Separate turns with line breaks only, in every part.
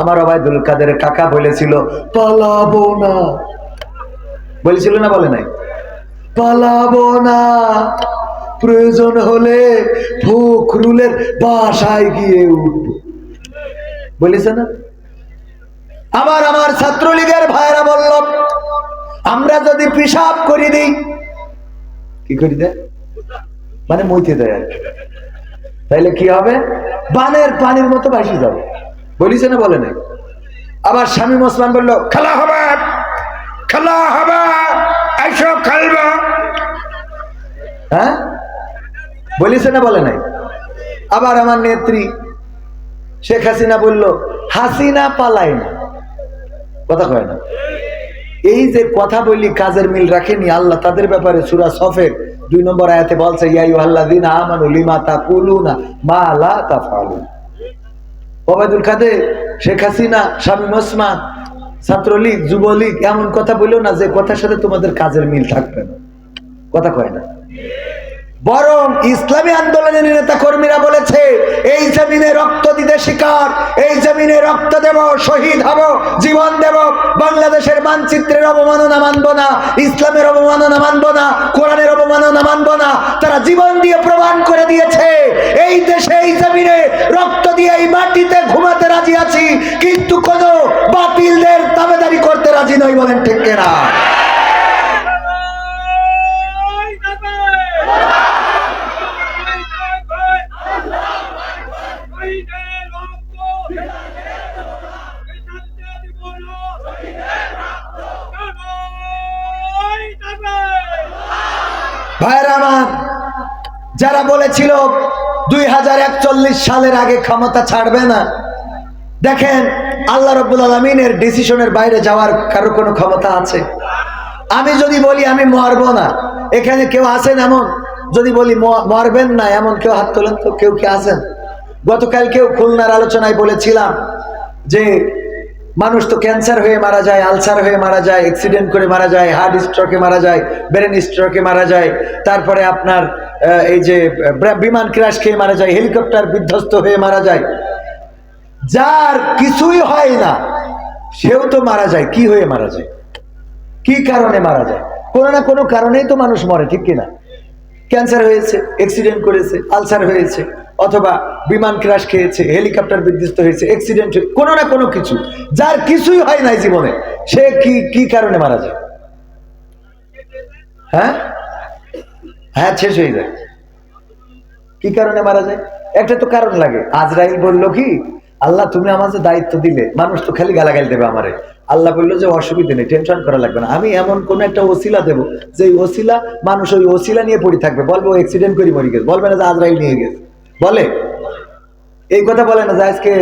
আমার অবায়দুল কাদের কাকা বলেছিল, পালাবো না। বলেছিল না, বলে নাই? পালাবো না। প্রয়োজন হলে ফখরুলের বাসায় গিয়ে উঠব। বলেছে না? আবার আমার ছাত্রলীগের ভাইরা বলল, আমরা যদি পেশাব করে দিই। কি করি দেয়? মানে মইতে দেয় তাইলে কি হবে? বানের পানির মতো ভাসি যাবে। বলিছে না বলে নাই। আবার স্বামী ওসমান বলল, খেলা হবে খেলা হবে, এসো খেলবা। হ্যাঁ? বলিছে না বলে নাই। আবার আমার নেত্রী শেখ হাসিনা বলল, হাসিনা পালায় না। কথা কয় না। এই যে কথা বলি কাজের মিল রাখেনি, আল্লাহ তাদের ব্যাপারে সুরা সফের দুই নম্বর আয়াতে বলছে ইয়াই আল্লাহ দিন আমানু লিমা তাকুলুনা মা লা তাফালুন ওবায়দুল কাদের, শেখ হাসিনা, শামীম ওসমান, ছাত্রলীগ, যুবলীগ, এমন কথা বলল না যে কথার সাথে তোমাদের কাজের মিল থাকবে না। কথা কয় না। বরং ইসলামী আন্দোলনের নেতা কর্মীরা বলেছে, এই জমিনে রক্ত দিতে শিকার, এই জমিনে রক্ত দেব, শহীদ হব, জীবন দেব, বাংলাদেশের মানচিত্রের অবমাননা মানব না, ইসলামের অবমাননা মানব না, কোরআনের অবমাননা মানব না। তারা জীবন দিয়ে প্রমাণ করে দিয়েছে, এই দেশে, এই জমিনে রক্ত দিয়ে এই মাটিতে ঘুমাতে রাজি আছি, কিন্তু কোন বাতিলদের দাবেদারি করতে রাজি নই বলেন ঠিক ভাইরা আমার, যারা বলেছিল দুই হাজার একচল্লিশ সালের আগে ক্ষমতা ছাড়বে না। দেখেন, আল্লাহ রব্বুল আলমিনের ডিসিশনের বাইরে যাওয়ার কারও কোনো ক্ষমতা আছে? আমি যদি বলি আমি মরবো না, এখানে কেউ আছেন এমন? যদি বলি মরবেন না, এমন কেউ হাত তোলেন তো? কেউ কি আছেন? গতকাল কেউ খুলনার আলোচনায় বলেছিলাম যে মানুষ তো ক্যান্সার হয়ে মারা যায়, আলসার হয়ে মারা যায় অ্যাক্সিডেন্ট করে মারা যায়, হার্ট স্ট্রোকে মারা যায়, ব্রেন স্ট্রোকে মারা যায়, তারপরে আপনার এই যে বিমান ক্র্যাশ খেয়ে মারা যায়, হেলিকপ্টার বিধ্বস্ত হয়ে মারা যায়। যার কিছুই হয় না, সেও তো মারা যায়। কি হয়ে মারা যায়? কি কারণে মারা যায়? কোনো না কোনো কারণেই তো মানুষ মরে, ঠিক কিনা? ক্যান্সার হয়েছে অ্যাক্সিডেন্ট করেছে, আলসার হয়েছে, অথবা বিমান ক্রাশ খেয়েছে, হেলিকপ্টার বিধ্বস্ত হয়েছে অ্যাক্সিডেন্ট কোনো না কোনো কিছু। যার কিছুই হয় নাই জীবনে, সে কি কি কারণে মারা যায়? হ্যাঁ? হ্যাঁ শেষ হয়ে যায়। কি কারণে মারা যায়? একটা তো কারণ লাগে। আজরাইল বলল কি, আল্লাহ, তুমি আমাদের দায়িত্ব দিলে, মানুষ তো খালি গালাগাল দেবে আমারে। আল্লাহ বলল যে, অসুবিধা নেই, টেনশন করা লাগবে না। আমি এমন কোন একটা ওসিলা দেবো, যে ওসিলা মানুষ ওই ওসিলা নিয়ে পড়ে থাকবে। বলব অ্যাক্সিডেন্ট করে মরে গেছে। বলবে না যে আজরাইল নিয়ে গেছে। বলে। এই কথা বলে না যে, আজকে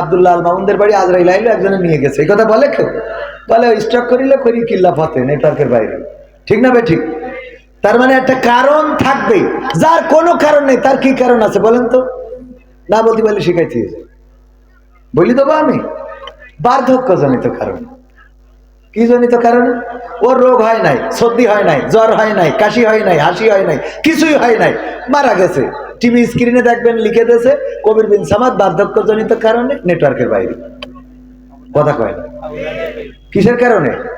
আব্দুল্লাহ আল মামুনদের বাড়ি আজরাইল আইলো, একজনে নিয়ে গেছে। এই কথা বলে কেউ? বলে স্টক করিলে করি কিল্লা ফতে, নেটওয়ার্কের বাইরে। ঠিক না বে, ঠিক? তার মানে একটা কারণ থাকবে। যার কোনো কারণ নেই, তার কি কারণ আছে বলেন তো? না বলতে পারলে শিখাইতে বলি দেবো আমি? বার্ধক্য জনিত কারণ। কি জনিত কারণে? ওর রোগ হয় নাই, সর্দি হয় নাই, জ্বর হয় নাই, কাশি হয় নাই, হাসি হয় নাই, কিছুই হয় নাই, মারা গেছে। টিভি স্ক্রিনে দেখবেন, লিখে দিয়েছে, কবির বিন সামাদ বার্ধক্য জনিত কারণে নেটওয়ার্কের বাইরে। কথা কয় না? কিসের কারণে?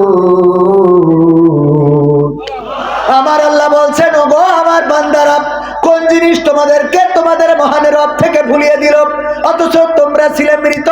ভুলিয়ে দিল। অথচ তোমরা ছিলে মৃত,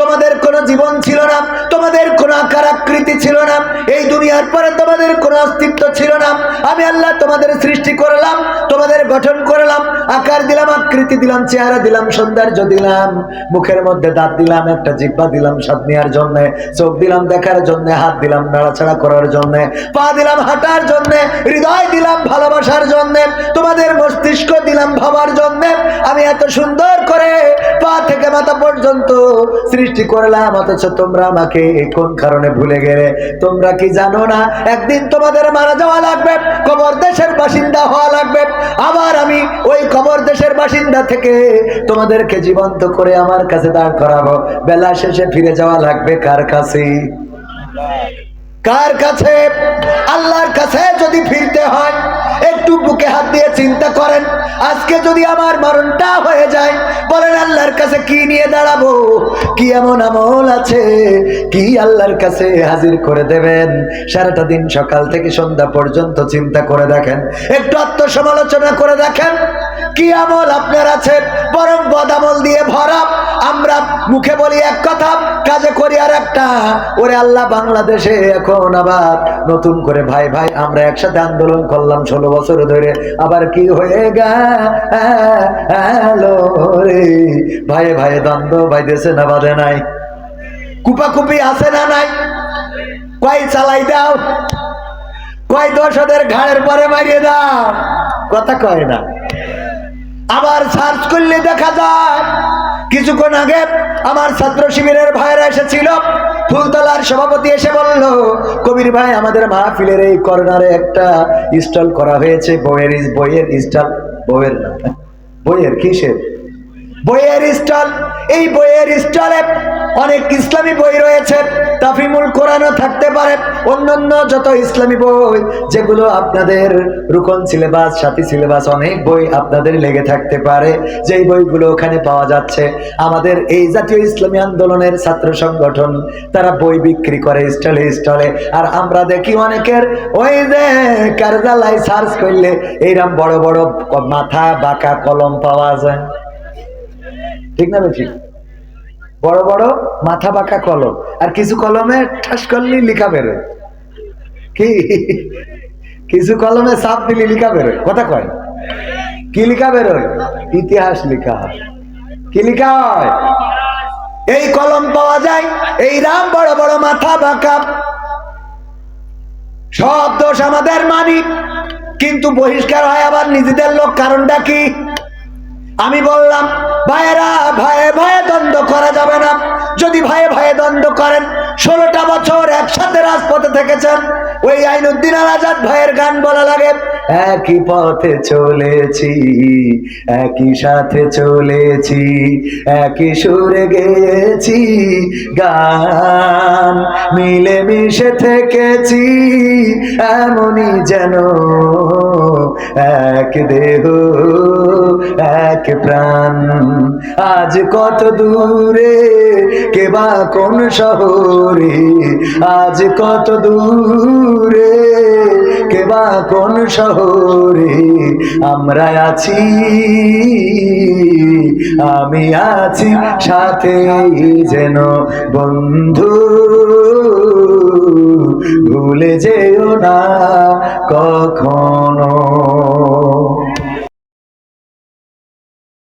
তোমাদের কোনো জীবন ছিল না, তোমাদের কোনো আকার আকৃতি ছিল না। এই দুনিয়ার পরে তোমাদের কোনো অস্তিত্ব ছিল না। আমি আল্লাহ তোমাদের সৃষ্টি করলাম, তোমাদের গঠন করলাম, আকার দিলাম, আকৃতি দিলাম, চেহারা দিলাম, সৌন্দর্য দিলাম, মুখের মধ্যে দাঁত দিলাম, একটা জিব্বা দিলাম স্বাদ নেওয়ার জন্য, চোখ দিলাম দেখার জন্য, হাত দিলাম নাড়াচাড়া করার জন্য, পা দিলাম হাঁটার জন্য, হৃদয় দিলাম ভালোবাসার জন্য, তোমাদের মস্তিষ্ক দিলাম ভাবার জন্য, আমি এত সুন্দর করে পা থেকে মাথা পর্যন্ত সৃষ্টি করলাম, অথচ তোমরা আমাকে কোন কারণে ভুলে গেলে? তোমরা কি জানো না। একদিন তোমাদের মারা যাওয়া লাগবে, কবর দেশের বাসিন্দা হওয়া লাগবে। আবার আমি ওই কবর দেশের বাসিন্দা থেকে তোমাদেরকে জীবন্ত করে আমার কাছে দাঁড় করাবো। বেলা শেষে ফিরে যাওয়া লাগবে কার কাছে? কার কাছে? আল্লাহর কাছে যদি ফিরতে হয়, একটু বুকে হাত দিয়ে চিন্তা করেন। আজকে যদি আমার মরণটা হয়ে যায়, বলেন আল্লাহর কাছে কি নিয়ে দাঁড়াবো? কি এমন আমল আছে? কি আল্লাহর কাছে হাজির করে দেবেন? সারাটা দিন সকাল থেকে সন্ধ্যা পর্যন্ত চিন্তা করে দেখেন। একটু আত্মসমালোচনা করে দেখেন। কি আমল আপনার আছে? বরং বদামল দিয়ে ভরা। আমরা মুখে বলি এক কথা, কাজে করি আর একটা ওরে আল্লাহ, বাংলাদেশে এখন আবার নতুন করে ভাই ভাই, আমরা একসাথে আন্দোলন করলাম ষোলো বছর ধরে। আবার কি হয়ে গেল ভাই ভাই, দ্বন্দ্ব ভাই দেশে না, বাঁধে নাই। কুপাকুপি আছে না নাই? কয় চালাই দাও। কয় দশদের ঘাড়ের পরে মারিয়ে দাও। কথা কয় না। আবার সার্চ করলে দেখা যায় কিছুক্ষণ আগে আমার ছাত্র শিবিরের ভাইরা এসেছিল। ফুলতলার সভাপতি এসে বলল, কবির ভাই, আমাদের মাহফিলের এই কর্নারে একটা স্টল করা হয়েছে, বইয়ের বইয়ের স্টল বইয়ের বইয়ের কিসের? বইয়ের স্টল। এই বইয়ের স্টলে অনেক ইসলামী বই রয়েছে। তাফিমুল কোরআনও থাকতে পারে। অন্যান্য যত ইসলামী বই, যেগুলো আপনাদের রুকন সিলেবাস, সাথী সিলেবাস, অনেক বই আপনাদের লেগে থাকতে পারে। যেই বইগুলো ওখানে পাওয়া যাচ্ছে। আমাদের এই জাতীয় ইসলামী আন্দোলনের ছাত্র সংগঠন, তারা বই বিক্রি করে স্টলে স্টলে। আর আমরা দেখি অনেকের, ওই যে কারজালাই সার্চ করলে এইরকম বড় বড় মাথা, বাঁকা কলম পাওয়া যায়। ঠিক না বেশি বড় বড় মাথা বাঁকা কলম। আর কিছু কলমে ঠাস করলে লিখা বেরোয়। কি? কিছু কলমে সাপ দিলে লিখা বেরোয়। কথা কয়। কি লিখা বেরোয়? ইতিহাস লিখা হয়। কি লিখা হয়? এই কলম পাওয়া যায় এই রাম বড় বড় মাথা বাঁকা। সব দোষ আমাদের মানি। কিন্তু বহিষ্কার হয় আবার নিজেদের লোক কারণটা কি? আমি বললাম ভাইয়েরা ভাইয়ে ভয়ে দ্বন্দ্ব করা যাবে না। যদি ভাইয়ে ভয়ে দ্বন্দ্ব করেন ষোলোটা বছর একসাথে রাজপথে থেকেছেন। ওই আইনুদ্দিন আল আজাদ ভাইয়ের গান বলা লাগে, একই পথে চলেছি, একই সাথে চলেছি, একই সুরে গেয়েছি, গান মিলে মিশে থেকেছি, এমনই যেন এক দেহ, এক প্রাণ। আজ কত দূরে কেবা কোন শহরে আজ কত দূরে? কেবা কোন শহরে? আমরা আছি, আমি আছি সাথে যেন বন্ধু। ভুলে যেও না কখনো।